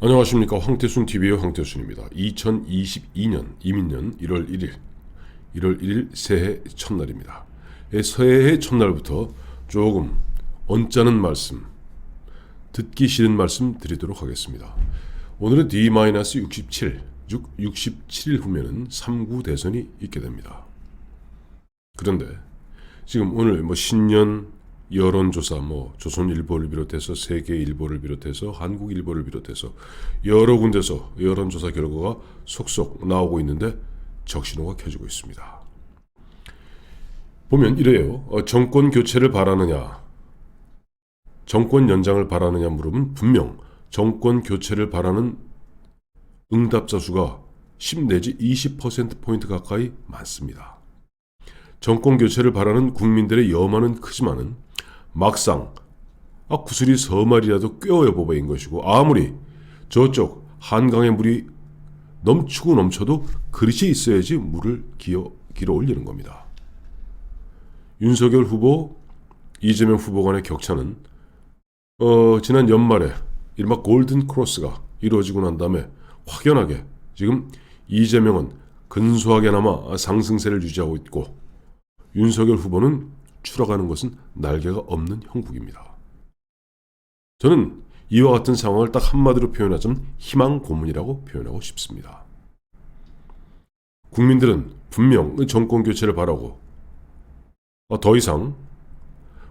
안녕하십니까 황태순 TV의 황태순입니다. 2022년 이민년 1월 1일 1월 1일 새해 첫날입니다. 예, 새해 첫날부터 조금 언짢은 말씀 듣기 싫은 말씀 드리도록 하겠습니다. 오늘은 D-67 즉 67일 후면은 3구 대선이 있게 됩니다. 그런데 지금 오늘 뭐 신년 여론조사 뭐 조선일보를 비롯해서 세계일보를 비롯해서 한국일보를 비롯해서 여러 군데서 여론조사 결과가 속속 나오고 있는데 적신호가 켜지고 있습니다. 보면 이래요. 어, 정권 교체를 바라느냐, 정권 연장을 바라느냐 물으면 분명 정권 교체를 바라는 응답자 수가 10 내지 20% 포인트 가까이 많습니다. 정권 교체를 바라는 국민들의 여만은 크지만은 막상 아 구슬이 서말이라도 꿰어야 보배인 것이고 아무리 저쪽 한강의 물이 넘치고 넘쳐도 그릇이 있어야지 물을 기어, 길어 올리는 겁니다. 윤석열 후보, 이재명 후보 간의 격차는 어, 지난 연말에 이른바 골든 크로스가 이루어지고 난 다음에 확연하게 지금 이재명은 근소하게나마 상승세를 유지하고 있고 윤석열 후보는 추락하는 것은 날개가 없는 형국입니다. 저는 이와 같은 상황을 딱 한마디로 표현하자면 희망 고문이라고 표현하고 싶습니다. 국민들은 분명 정권 교체를 바라고 어, 더 이상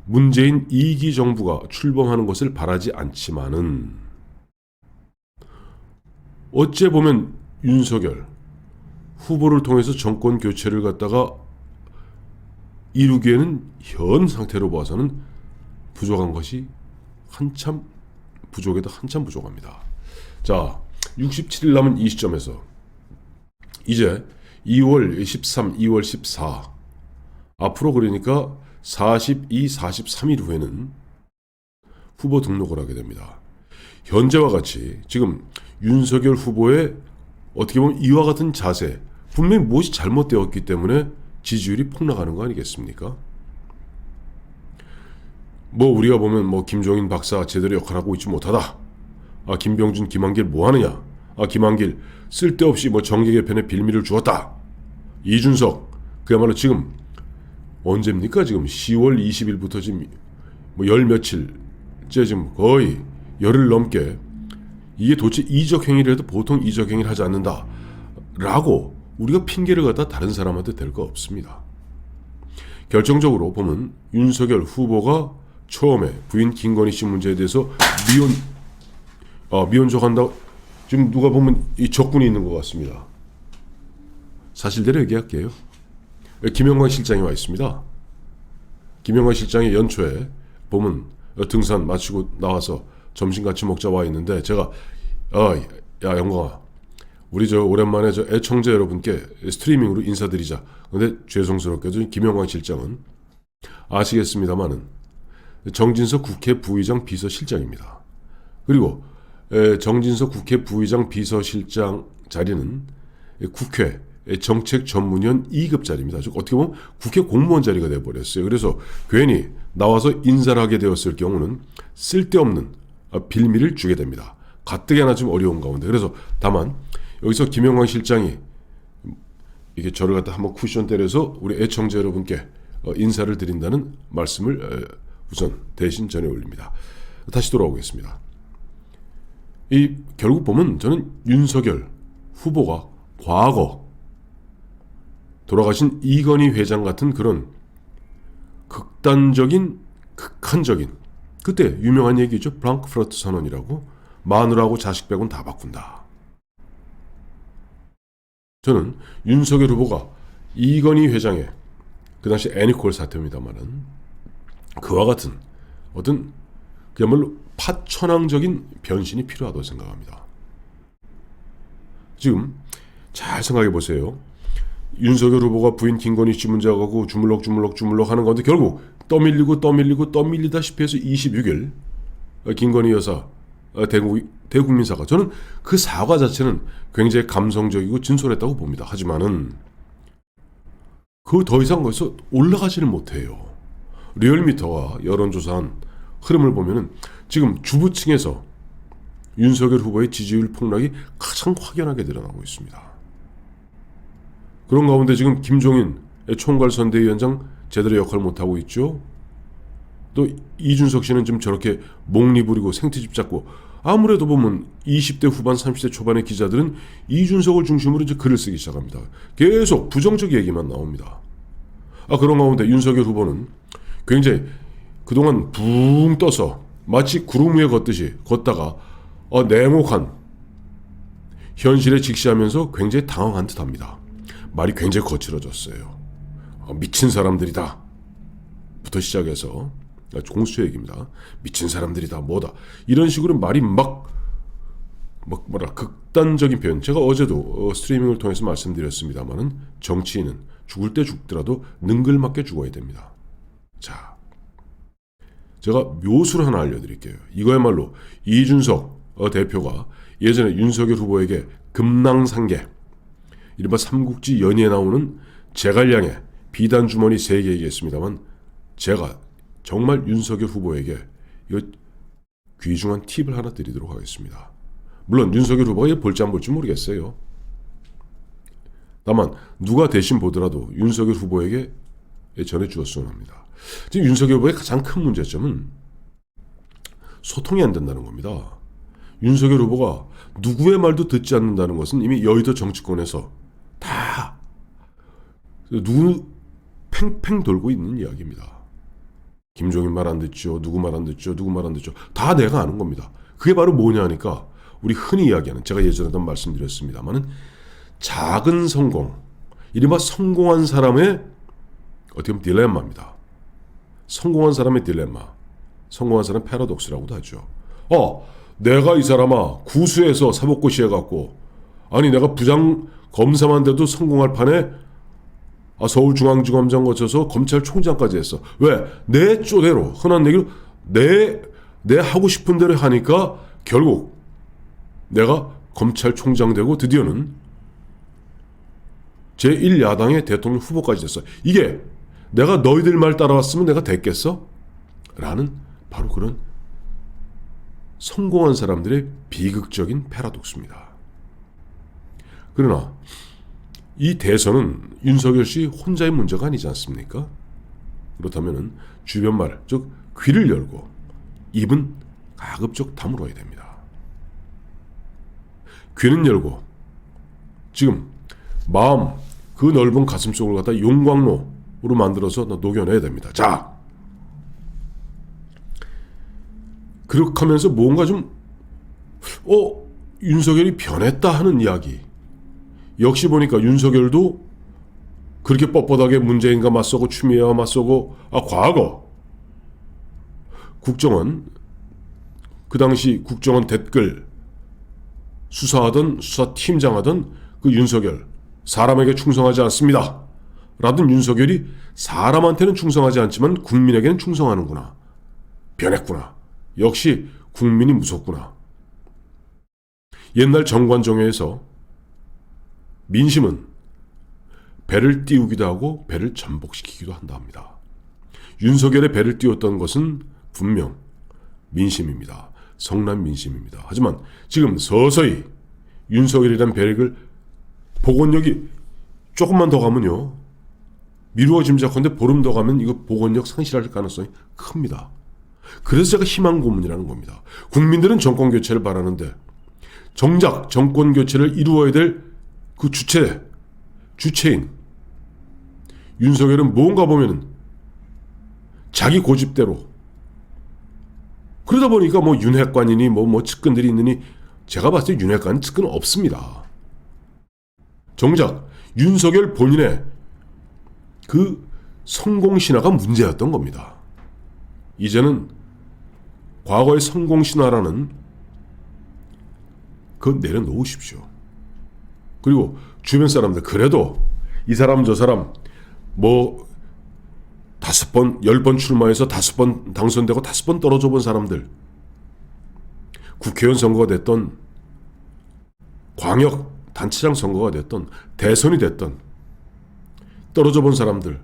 문재인 2기 정부가 출범하는 것을 바라지 않지만은 어째 보면 윤석열 후보를 통해서 정권 교체를 갖다가 이루기에는 현 상태로 봐서는 부족한 것이 한참 부족에도 한참 부족합니다. 자, 67일 남은 이 시점에서 이제 2월 13, 2월 14 앞으로 그러니까 42, 43일 후에는 후보 등록을 하게 됩니다. 현재와 같이 지금 윤석열 후보의 어떻게 보면 이와 같은 자세 분명히 무엇이 잘못되었기 때문에 지지율이 폭락하는 거 아니겠습니까? 뭐 우리가 보면 뭐 김종인 박사 제대로 역할하고 있지 못하다. 아 김병준 김한길 뭐 하느냐? 아 김한길 쓸데없이 뭐 정계 개편에 빌미를 주었다. 이준석 그야말로 지금 언제입니까? 지금 10월 20일부터 지금 뭐 열 며칠째 지금 거의 열흘 넘게 이게 도대체 이적 행위를 해도 보통 이적 행위를 하지 않는다라고 우리가 핑계를 갖다 다른 사람한테 댈 거 없습니다. 결정적으로 보면 윤석열 후보가 처음에 부인 김건희 씨 문제에 대해서 미혼 아, 미혼 족한다 지금 누가 보면 이 적군이 있는 것 같습니다. 사실대로 얘기할게요. 김영관 실장이 와 있습니다. 김영관 실장이 연초에 보면 등산 마치고 나와서 점심 같이 먹자 와 있는데 제가 아야 영광아 우리 저 오랜만에 저 애청자 여러분께 스트리밍으로 인사드리자. 근데 죄송스럽게도 김영광 실장은 아시겠습니다마는 정진석 국회 부의장 비서실장입니다. 그리고 에, 정진석 국회 부의장 비서실장 자리는 국회 정책 전문위원 2급 자리입니다. 즉 어떻게 보면 국회 공무원 자리가 되어버렸어요. 그래서 괜히 나와서 인사를 하게 되었을 경우는 쓸데없는 빌미를 주게 됩니다. 가뜩이나 좀 어려운 가운데. 그래서 다만 여기서 김영광 실장이 이게 저를 갖다 한번 쿠션 때려서 우리 애청자 여러분께 어, 인사를 드린다는 말씀을 우선 대신 전해 올립니다. 다시 돌아오겠습니다. 이 결국 보면 저는 윤석열 후보가 과거 돌아가신 이건희 회장 같은 그런 극단적인 극한적인 그때 유명한 얘기죠. 프랑크푸르트 선언이라고 마누라하고 자식 빼곤 다 바꾼다. 저는 윤석열 후보가 이건희 회장의 그 당시 애니콜 사태입니다만은 그와 같은 어떤 그야말로 파천왕적인 변신이 필요하다고 생각합니다. 지금 잘 생각해 보세요. 윤석열 후보가 부인 김건희 씨 문제하고 주물럭 주물럭 주물럭 하는 가운데 결국 떠밀리고 떠밀리고 떠밀리다시피 해서 26일 김건희 여사 대구, 대국민 사과. 저는 그 사과 자체는 굉장히 감성적이고 진솔했다고 봅니다. 하지만은 그 더 이상 거기서 올라가지를 못해요. 리얼미터가 여론조사한 흐름을 보면은 지금 주부층에서 윤석열 후보의 지지율 폭락이 가장 확연하게 드러나고 있습니다. 그런 가운데 지금 김종인 총괄 선대위원장 제대로 역할 못하고 있죠. 또 이준석 씨는 좀 저렇게 목리 부리고 생트집 잡고 아무래도 보면 20대 후반 30대 초반의 기자들은 이준석을 중심으로 이제 글을 쓰기 시작합니다. 계속 부정적 얘기만 나옵니다. 아 그런 가운데 윤석열 후보는 굉장히 그동안 붕 떠서 마치 구름 위에 걷듯이 걷다가 어, 냉혹한 현실에 직시하면서 굉장히 당황한 듯 합니다. 말이 굉장히 거칠어졌어요. 어, 미친 사람들이다. 부터 시작해서 아, 공수 얘기입니다. 미친 사람들이다. 뭐다. 이런 식으로 말이 막, 막 뭐라 극단적인 표현. 제가 어제도 어, 스트리밍을 통해서 말씀드렸습니다만은 정치인은 죽을 때 죽더라도 능글맞게 죽어야 됩니다. 자, 제가 묘수를 하나 알려드릴게요. 이거야말로 이준석 어, 대표가 예전에 윤석열 후보에게 금낭상계, 이른바 삼국지 연의에 나오는 제갈량의 비단 주머니 세개 얘기했습니다만 제가 정말 윤석열 후보에게 이거 귀중한 팁을 하나 드리도록 하겠습니다. 물론 윤석열 후보가 볼지 안 볼지 모르겠어요. 다만 누가 대신 보더라도 윤석열 후보에게 전해 주었으면 합니다. 지금 윤석열 후보의 가장 큰 문제점은 소통이 안 된다는 겁니다. 윤석열 후보가 누구의 말도 듣지 않는다는 것은 이미 여의도 정치권에서 다 누구 팽팽 돌고 있는 이야기입니다. 김종인 말 안 듣죠. 누구 말 안 듣죠. 누구 말 안 듣죠. 다 내가 아는 겁니다. 그게 바로 뭐냐 하니까 우리 흔히 이야기하는 제가 예전에도 말씀드렸습니다만은 작은 성공, 이른바 성공한 사람의 어떻게 보면 딜레마입니다. 성공한 사람의 딜레마, 성공한 사람 패러독스라고도 하죠. 어, 내가 이 사람아 구수해서 사법고시 해갖고 아니 내가 부장 검사만 돼도 성공할 판에 아, 서울중앙지검장 거쳐서 검찰총장까지 했어. 왜? 내 쪼대로 흔한 얘기로 내, 내 하고 싶은 대로 하니까 결국 내가 검찰총장 되고 드디어는 제1야당의 대통령 후보까지 됐어. 이게 내가 너희들 말 따라왔으면 내가 됐겠어? 라는 바로 그런 성공한 사람들의 비극적인 패러독스입니다. 그러나 이 대선은 윤석열 씨 혼자의 문제가 아니지 않습니까? 그렇다면 주변 말, 즉 귀를 열고 입은 가급적 다물어야 됩니다. 귀는 열고 지금 마음 그 넓은 가슴 속을 갖다 용광로로 만들어서 녹여내야 됩니다. 자, 그렇게 하면서 뭔가 좀, 어, 윤석열이 변했다 하는 이야기. 역시 보니까 윤석열도 그렇게 뻣뻣하게 문재인과 맞서고 추미애와 맞서고, 아, 과거. 국정원, 그 당시 국정원 댓글 수사하던 수사팀장 하던 그 윤석열, 사람에게 충성하지 않습니다. 라던 윤석열이 사람한테는 충성하지 않지만 국민에게는 충성하는구나. 변했구나. 역시 국민이 무섭구나. 옛날 정관정회에서 민심은 배를 띄우기도 하고 배를 전복시키기도 한다 합니다. 윤석열의 배를 띄웠던 것은 분명 민심입니다. 성남 민심입니다. 하지만 지금 서서히 윤석열이란 배를 복원력이 조금만 더 가면요. 미루어 짐작컨대 보름 더 가면 이거 복원력 상실할 가능성이 큽니다. 그래서 제가 희망 고문이라는 겁니다. 국민들은 정권 교체를 바라는데 정작 정권 교체를 이루어야 될 그 주체, 주체인 윤석열은 뭔가 보면은 자기 고집대로 그러다 보니까 뭐 윤핵관이니 뭐, 뭐 측근들이 있느니 제가 봤을 때 윤핵관 측근 없습니다. 정작 윤석열 본인의 그 성공 신화가 문제였던 겁니다. 이제는 과거의 성공 신화라는 그건 내려놓으십시오. 그리고 주변 사람들 그래도 이 사람 저 사람 뭐 다섯 번, 열 번 출마해서 다섯 번 당선되고 다섯 번 떨어져 본 사람들 국회의원 선거가 됐던 광역 단체장 선거가 됐던 대선이 됐던 떨어져 본 사람들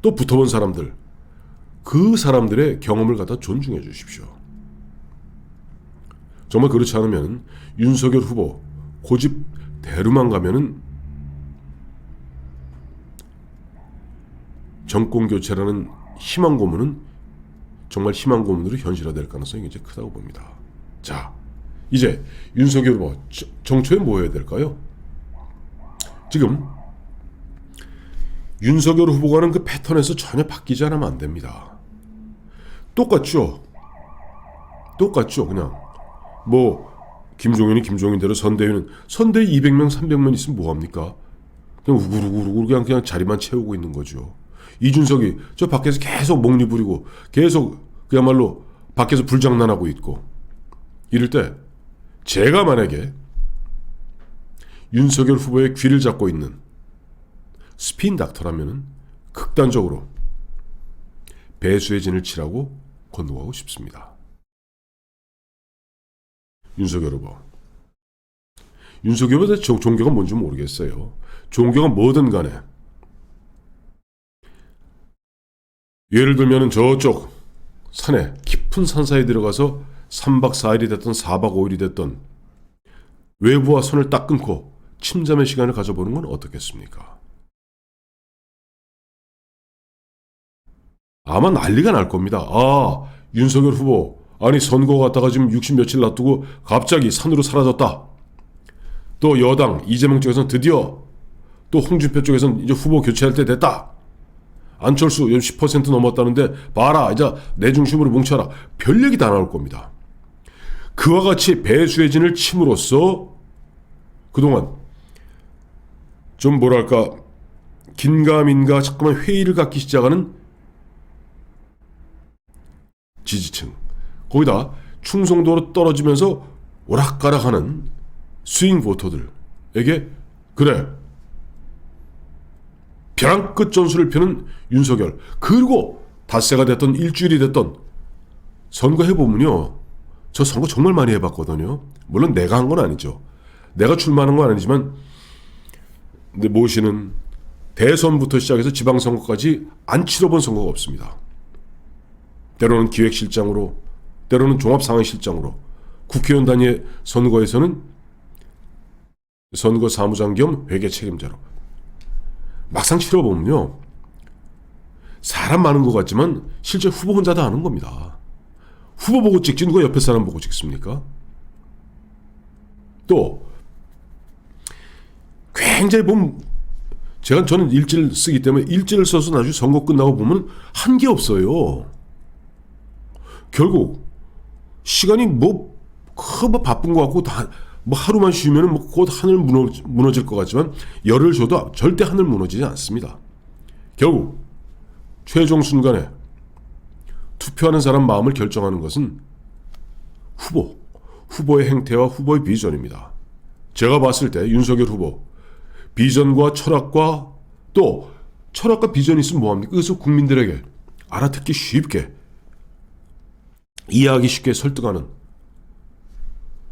또 붙어 본 사람들 그 사람들의 경험을 갖다 존중해 주십시오. 정말 그렇지 않으면 윤석열 후보 고집 대로만 가면은 정권 교체라는 희망 고문은 정말 희망 고문으로 현실화될 가능성이 굉장히 크다고 봅니다. 자, 이제 윤석열 후보 저- 정초에 뭐 해야 될까요? 지금 윤석열 후보가는 그 패턴에서 전혀 바뀌지 않으면 안 됩니다. 똑같죠. 똑같죠. 그냥 뭐 김종인이 김종인대로 선대위는 선대위 200명 300명 있으면 뭐 합니까? 그냥 우글우글우글 그냥 그냥 자리만 채우고 있는 거죠. 이준석이 저 밖에서 계속 목리 부리고 계속 그야말로 밖에서 불장난하고 있고 이럴 때 제가 만약에 윤석열 후보의 귀를 잡고 있는 스핀 닥터라면은 극단적으로 배수의 진을 치라고 권고하고 싶습니다. 윤석열 후보. 윤석열 후보의 종- 종교가 뭔지 모르겠어요. 종교가 뭐든 간에 예를 들면은 저쪽 산에 깊은 산사에 들어가서 3박 4일이 됐던 4박 5일이 됐던 외부와 손을 딱 끊고 침잠의 시간을 가져보는 건 어떻겠습니까? 아마 난리가 날 겁니다. 아, 윤석열 후보. 아니, 선거 갔다가 지금 60 며칠 놔두고 갑자기 산으로 사라졌다. 또 여당, 이재명 쪽에서는 드디어 또 홍준표 쪽에서는 이제 후보 교체할 때 됐다. 안철수 요즘 10% 넘었다는데 봐라 이제 내 중심으로 뭉쳐라 별 얘기 다 나올 겁니다. 그와 같이 배수의 진을 침으로써 그동안 좀 뭐랄까 긴가민가 자꾸만 회의를 갖기 시작하는 지지층 거기다 충성도로 떨어지면서 오락가락하는 스윙 보터들에게 그래. 벼랑 끝 전술을 펴는 윤석열 그리고 닷새가 됐던 일주일이 됐던 선거 해보면요. 저 선거 정말 많이 해봤거든요. 물론 내가 한 건 아니죠. 내가 출마한 건 아니지만 근데 모시는 대선부터 시작해서 지방선거까지 안 치러본 선거가 없습니다. 때로는 기획실장으로 때로는 종합상황실장으로 국회의원 단위의 선거에서는 선거 사무장 겸 회계 책임자로 막상 치러보면요. 사람 많은 것 같지만 실제 후보 혼자 다 하는 겁니다. 후보 보고 찍지 누가 옆에 사람 보고 찍습니까? 또 굉장히 보면 제가 저는 일지를 쓰기 때문에 일지를 써서 나중에 선거 끝나고 보면 한 게 없어요. 결국 시간이 뭐, 뭐 바쁜 것 같고 다 뭐 하루만 쉬면은 뭐 곧 하늘 무너, 무너질 것 같지만 열을 줘도 절대 하늘 무너지지 않습니다. 결국 최종 순간에 투표하는 사람 마음을 결정하는 것은 후보, 후보의 행태와 후보의 비전입니다. 제가 봤을 때 윤석열 후보 비전과 철학과 또 철학과 비전이 있으면 뭐합니까? 그래서 국민들에게 알아듣기 쉽게 이해하기 쉽게 설득하는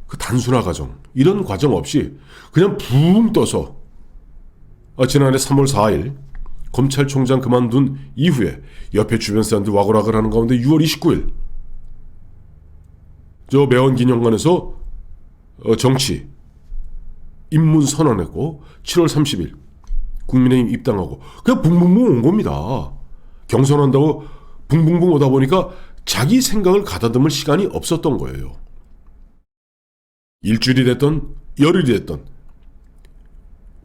그 단순화 과정 이런 과정 없이 그냥 붕 떠서 아, 지난해 3월 4일 검찰총장 그만둔 이후에 옆에 주변 사람들 와글와글 하는 가운데 6월 29일 저 매원기념관에서 어, 정치 입문 선언했고 7월 30일 국민의힘 입당하고 그냥 붕붕붕 온 겁니다. 경선한다고 붕붕붕 오다 보니까 자기 생각을 가다듬을 시간이 없었던 거예요. 일주일이 됐던 열흘이 됐던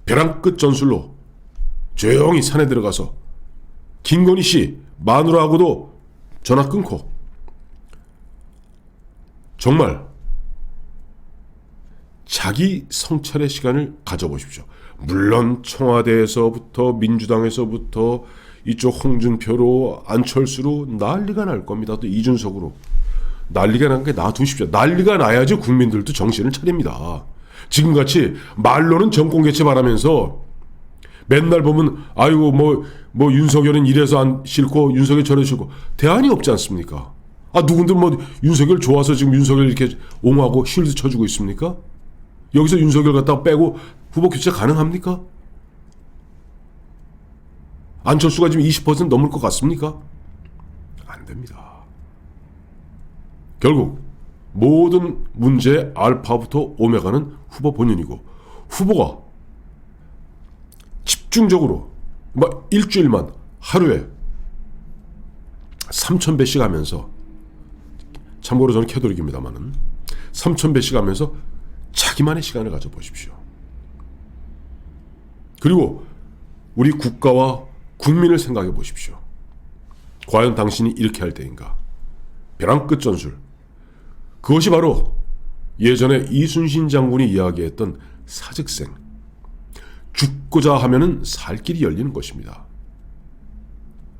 벼랑 끝 전술로 조용히 산에 들어가서 김건희 씨 마누라하고도 전화 끊고 정말 자기 성찰의 시간을 가져보십시오. 물론 청와대에서부터 민주당에서부터 이쪽 홍준표로 안철수로 난리가 날 겁니다. 또 이준석으로 난리가 난 게 놔두십시오. 난리가 나야지 국민들도 정신을 차립니다. 지금같이 말로는 정권 개최 바라면서 맨날 보면 아이고 뭐뭐 윤석열은 이래서 안 싫고 윤석열 저래 싫고 대안이 없지 않습니까? 아 누군들 뭐 윤석열 좋아서 지금 윤석열 이렇게 옹호하고 쉴드 쳐주고 있습니까? 여기서 윤석열 갖다가 빼고 후보 교체 가능합니까? 안철수가 지금 20% 넘을 것 같습니까? 안 됩니다. 결국 모든 문제의 알파부터 오메가는 후보 본인이고 후보가 집중적으로 막 일주일만 하루에 3,000배씩 하면서 참고로 저는 캐도릭입니다만은 3,000배씩 하면서 자기만의 시간을 가져보십시오. 그리고 우리 국가와 국민을 생각해 보십시오. 과연 당신이 이렇게 할 때인가? 벼랑 끝 전술. 그것이 바로 예전에 이순신 장군이 이야기했던 사직생. 죽고자 하면은 살 길이 열리는 것입니다.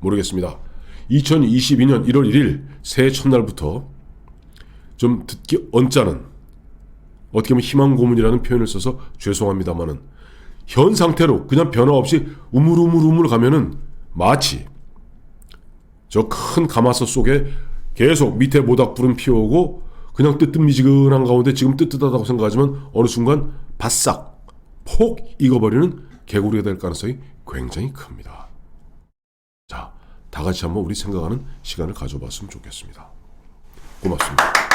모르겠습니다. 2022년 1월 1일 새해 첫날부터 좀 듣기 언짢은 어떻게 보면 희망 고문이라는 표현을 써서 죄송합니다만은 현 상태로 그냥 변화 없이 우물우물우물 가면은 마치 저 큰 가마솥 속에 계속 밑에 모닥불은 피어오고 그냥 뜨뜻미지근한 가운데 지금 뜨뜻하다고 생각하지만 어느 순간 바싹 폭 익어버리는 개구리가 될 가능성이 굉장히 큽니다. 자, 다 같이 한번 우리 생각하는 시간을 가져봤으면 좋겠습니다. 고맙습니다.